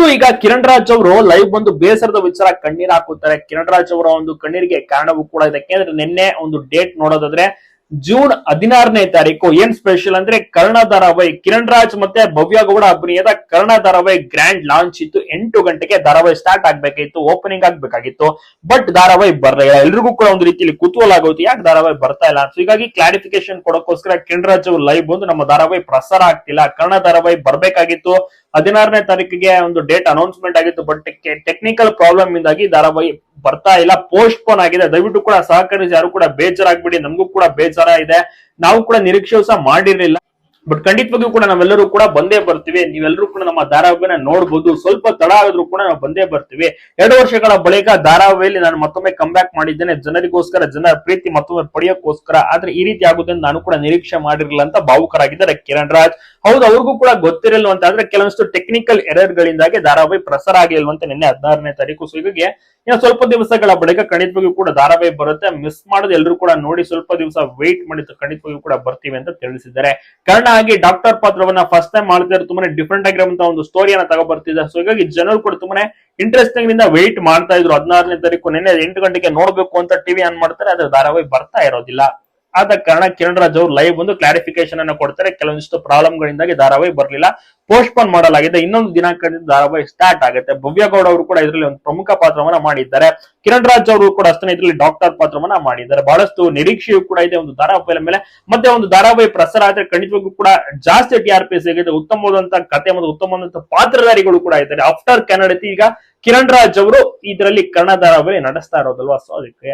ಹೌದು, ಈಗ ಕಿರಣ್ ರಾಜ್ ಅವರು ಲೈವ್ ಬಂದು ಬೇಸರದ ವಿಚಾರ ಕಣ್ಣೀರ್ ಹಾಕುತ್ತಾರೆ. ಕಿರಣ್ ರಾಜ್ ಅವರ ಒಂದು ಕಣ್ಣೀರಿಗೆ ಕಾರಣವೂ ಕೂಡ ಇದೆ. ಯಾಕೆಂದ್ರೆ ನಿನ್ನೆ ಒಂದು ಡೇಟ್ ನೋಡೋದಾದ್ರೆ ಜೂನ್ ಹದಿನಾರನೇ ತಾರೀಕು ಏನ್ ಸ್ಪೆಷಲ್ ಅಂದ್ರೆ ಕರ್ಣ ಧಾರಾವಾಹಿ ಕಿರಣ್ ರಾಜ್ ಮತ್ತೆ ಭವ್ಯ ಗೌಡ ಅಭಿನಯದ ಕರ್ಣ ಧಾರಾವಾಹಿ ಗ್ರ್ಯಾಂಡ್ ಲಾಂಚ್ ಇತ್ತು. ಎಂಟು ಗಂಟೆಗೆ ಧಾರಾವಾಹಿ ಸ್ಟಾರ್ಟ್ ಆಗ್ಬೇಕಾಗಿತ್ತು ಓಪನಿಂಗ್ ಆಗ್ಬೇಕಾಗಿತ್ತು. ಬಟ್ ಧಾರಾವಾಹಿ ಬರಲಿಲ್ಲ ಎಲ್ರಿಗೂ ಕೂಡ ಒಂದು ರೀತಿಯಲ್ಲಿ ಕುತೂಹಲ ಆಗುತ್ತೆ ಯಾಕೆ ಧಾರಾವಾಹಿ ಬರ್ತಾ ಇಲ್ಲ? ಸೊ ಹೀಗಾಗಿ ಕ್ಲಾರಿಫಿಕೇಶನ್ ಕೊಡೋಕೋಸ್ಕರ ಕಿರಣ್ ರಾಜ್ ಲೈವ್ ಬಂದು ನಮ್ಮ ಧಾರಾವಾಹಿ ಪ್ರಸಾರ ಆಗ್ತಿಲ್ಲ. ಕರ್ಣ ಧಾರಾವಾಹಿ ಬರ್ಬೇಕಾಗಿತ್ತು. ಹದಿನಾರನೇ ತಾರೀಕಿಗೆ ಒಂದು ಡೇಟ್ ಅನೌನ್ಸ್ಮೆಂಟ್ ಆಗಿತ್ತು. ಬಟ್ ಟೆಕ್ನಿಕಲ್ ಪ್ರಾಬ್ಲಮ್ ಇಂದಾಗಿ ಧಾರಾವಾಹಿ ಬರ್ತಾ ಇಲ್ಲ ಪೋಸ್ಟ್ ಪೋನ್ ಆಗಿದೆ. ದಯವಿಟ್ಟು ಕೂಡ ಸಹಕರಿಸಿ, ಯಾರು ಕೂಡ ಬೇಜಾರಾಗ್ಬಿಡಿ. ನಮಗೂ ಕೂಡ ಬೇಜಾರ ಇದೆ ನಾವು ಕೂಡ ನಿರೀಕ್ಷೆ ಸಹ ಮಾಡಿರ್ಲಿಲ್ಲ. ಬಟ್ ಖಂಡಿತವಾಗಿಯೂ ಕೂಡ ನಾವೆಲ್ಲರೂ ಕೂಡ ಬಂದೇ ಬರ್ತೀವಿ. ನೀವೆಲ್ಲರೂ ಕೂಡ ನಮ್ಮ ಧಾರಾವಾಹಿನ ನೋಡಬಹುದು ಸ್ವಲ್ಪ ತಡ ಆದ್ರೂ ಕೂಡ ನಾವು ಬಂದೇ ಬರ್ತೀವಿ. ಎರಡು ವರ್ಷಗಳ ಬಳಿಕ ಧಾರಾವಾಹಿಯಲ್ಲಿ ನಾನು ಮತ್ತೊಮ್ಮೆ ಕಮ್ ಬ್ಯಾಕ್ ಮಾಡಿದ್ದೇನೆ. ಜನರಿಗೋಸ್ಕರ, ಜನರ ಪ್ರೀತಿ ಮತ್ತೊಮ್ಮೆ ಪಡೆಯೋಕ್ಕೋಸ್ಕರ. ಆದ್ರೆ ಈ ರೀತಿ ಆಗುತ್ತೆ ಅಂತ ನಾನು ಕೂಡ ನಿರೀಕ್ಷೆ ಮಾಡಿರಲಿಲ್ಲ ಅಂತ ಭಾವುಕರಾಗಿದ್ದಾರೆ ಕಿರಣ್ ರಾಜ್. ಹೌದು, ಅವ್ರಿಗೂ ಕೂಡ ಗೊತ್ತಿರಲಿಲ್ಲ ಅಂತ. ಆದ್ರೆ ಕೆಲವೊಂದು ಟೆಕ್ನಿಕಲ್ ಎರರ್ ಗಳಿಂದಾಗಿ ಧಾರಾವಾಹಿ ಪ್ರಸಾರ ಆಗಿಲ್ವಂತೆ ನಿನ್ನೆ ಹದಿನಾರನೇ ತಾರೀಕು. ಸೊ ಇನ್ನು ಸ್ವಲ್ಪ ದಿವಸಗಳ ಬಳಿಕ ಖಂಡಿತವಾಗಿಯೂ ಕೂಡ ಧಾರಾವಾಹಿ ಬರುತ್ತೆ. ಮಿಸ್ ಮಾಡೋದು ಎಲ್ಲರೂ ಕೂಡ ನೋಡಿ ಸ್ವಲ್ಪ ದಿವಸ ವೇಟ್ ಮಾಡಿ ಖಂಡಿತವಾಗಿಯೂ ಕೂಡ ಬರ್ತೀವಿ ಅಂತ ತಿಳಿಸಿದ್ದಾರೆ. ಆಗಿ ಡಾಕ್ಟರ್ ಪಾತ್ರವನ್ನ ಫಸ್ಟ್ ಟೈಮ್ ಮಾಡ್ತಿದ್ದಾರೆ ತುಂಬಾನೇ ಡಿಫ್ರೆಂಟ್ ಆಗಿರುವಂತಹ ಒಂದು ಸ್ಟೋರಿಯನ್ನ ತಗೊಬರ್ತಿದ್ದಾರೆ ಸೊ ಹೀಗಾಗಿ ಜನರು ಕೂಡ ತುಂಬಾನೇ ಇಂಟ್ರೆಸ್ಟಿಂಗ್ನಿಂದ ವೆಯ್ಟ್ ಮಾಡ್ತಾ ಇದ್ರು. ಹದಿನಾರನೇ ತಾರೀಕು, ನಿನ್ನೆ ಎಂಟು ಗಂಟೆಗೆ ನೋಡ್ಬೇಕು ಅಂತ ಟಿವಿ ಆನ್ ಮಾಡ್ತಾರೆ, ಆದ್ರೆ ಧಾರಾವಾಹಿ ಬರ್ತಾ ಇರೋದಿಲ್ಲ. ಆದ ಕಾರಣ ಕಿರಣ್ ರಾಜ್ ಅವರು ಲೈವ್ ಒಂದು ಕ್ಲಾರಿಫಿಕೇಶನ್ ಅನ್ನ ಕೊಡ್ತಾರೆ. ಕೆಲವೊಂದಿಷ್ಟು ಪ್ರಾಬ್ಲಮ್ ಗಳಿಂದಾಗಿ ಧಾರಾವಾಹಿ ಬರಲಿಲ್ಲ. ಪೋಸ್ಟ್ ಪೋನ್ ಮಾಡಲಾಗಿದೆ. ಇನ್ನೊಂದು ದಿನಾಂಕದಿಂದ ಧಾರಾವಾಹಿ ಸ್ಟಾರ್ಟ್ ಆಗುತ್ತೆ. ಭವ್ಯಗೌಡ ಅವರು ಕೂಡ ಇದರಲ್ಲಿ ಒಂದು ಪ್ರಮುಖ ಪಾತ್ರವನ್ನ ಮಾಡಿದ್ದಾರೆ. ಕಿರಣ್ ರಾಜ್ ಅವರು ಕೂಡ ಅಷ್ಟೇ ಇದರಲ್ಲಿ ಡಾಕ್ಟರ್ ಪಾತ್ರವನ್ನ ಮಾಡಿದ್ದಾರೆ. ಬಹಳಷ್ಟು ನಿರೀಕ್ಷೆಯೂ ಕೂಡ ಇದೆ ಒಂದು ಧಾರಾವಾಹಿಯ ಮೇಲೆ. ಮತ್ತೆ ಒಂದು ಧಾರಾವಾಹಿ ಪ್ರಸಾರ ಆದ್ರೆ ಖಂಡಿತವಾಗೂ ಕೂಡ ಜಾಸ್ತಿ ಟಿ ಆರ್ ಪಿ ಸಿಗುತ್ತೆ ಉತ್ತಮವಾದಂತಹ ಕತೆ ಮತ್ತು ಉತ್ತಮವಾದಂತಹ ಪಾತ್ರಧಾರಿಗಳು ಕೂಡ ಇದ್ದಾರೆ. ಆಫ್ಟರ್ ಕನ್ನಡತಿ ಈಗ ಕಿರಣ್ ರಾಜ್ ಅವರು ಇದರಲ್ಲಿ ಕನ್ನಡ ಧಾರಾವಾಹಿ ನಡೆಸ್ತಾ ಇರೋದಲ್ವಾ? ಸೊ ಅದಕ್ಕೆ